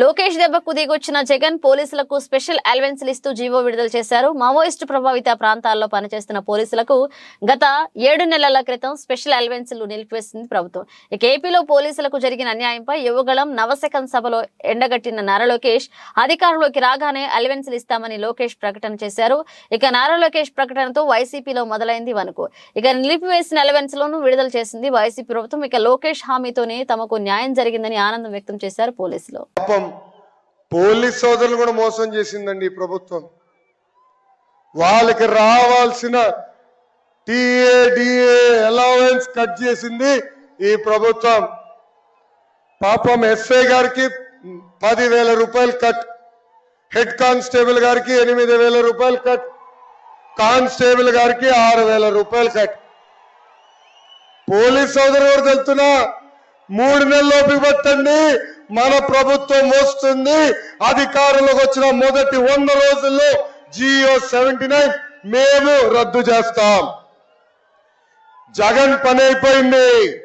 లోకేష్ దెబ్బకు దిగొచ్చిన జగన్ పోలీసులకు స్పెషల్ అలవెన్స్లు ఇస్తూ జీవో విడుదల చేశారు. మావోయిస్టు ప్రభావిత ప్రాంతాల్లో పనిచేస్తున్న పోలీసులకు గత ఏడు నెలల క్రితం స్పెషల్ అలవెన్స్లు నిలిపివేసింది ప్రభుత్వం. ఇక ఏపీలో పోలీసులకు జరిగిన అన్యాయంపై యువగళం నవశకం సభలో ఎండగట్టిన నారా లోకేష్ అధికారంలోకి రాగానే అలవెన్స్లు ఇస్తామని లోకేష్ ప్రకటన చేశారు. ఇక నారా లోకేష్ ప్రకటనతో వైసీపీలో మొదలైంది వణుకు. ఇక నిలిపివేసిన అలవెన్స్లను విడుదల చేసింది వైసీపీ ప్రభుత్వం. ఇక లోకేష్ హామీతోనే తమకు న్యాయం జరిగిందని ఆనందం వ్యక్తం చేశారు పోలీసులు. పాపం పోలీస్ సోదరులు కూడా మోసం చేసిందండి ఈ ప్రభుత్వం. వాళ్ళకి రావాల్సిన టిఏ డిఏ అలవెన్స్ కట్ చేసింది ఈ ప్రభుత్వం. పాపం ఎస్ఐ గారికి పదివేల రూపాయలు కట్ హెడ్ కానిస్టేబుల్ గారికి ఎనిమిది వేల రూపాయలు కట్ కానిస్టేబుల్ గారికి ఆరు వేల రూపాయలు కట్. పోలీస్ సోదరు కూడా తెలుతున్నా? మూడు నెలలు పట్టండి మన ప్రభుత్వం వస్తుంది. అధికారంలోకి వచ్చిన మొదటి వంద రోజుల్లో జియో సెవెంటీ నైన్ మేము రద్దు చేస్తాం. జగన్ పని అయిపోయింది.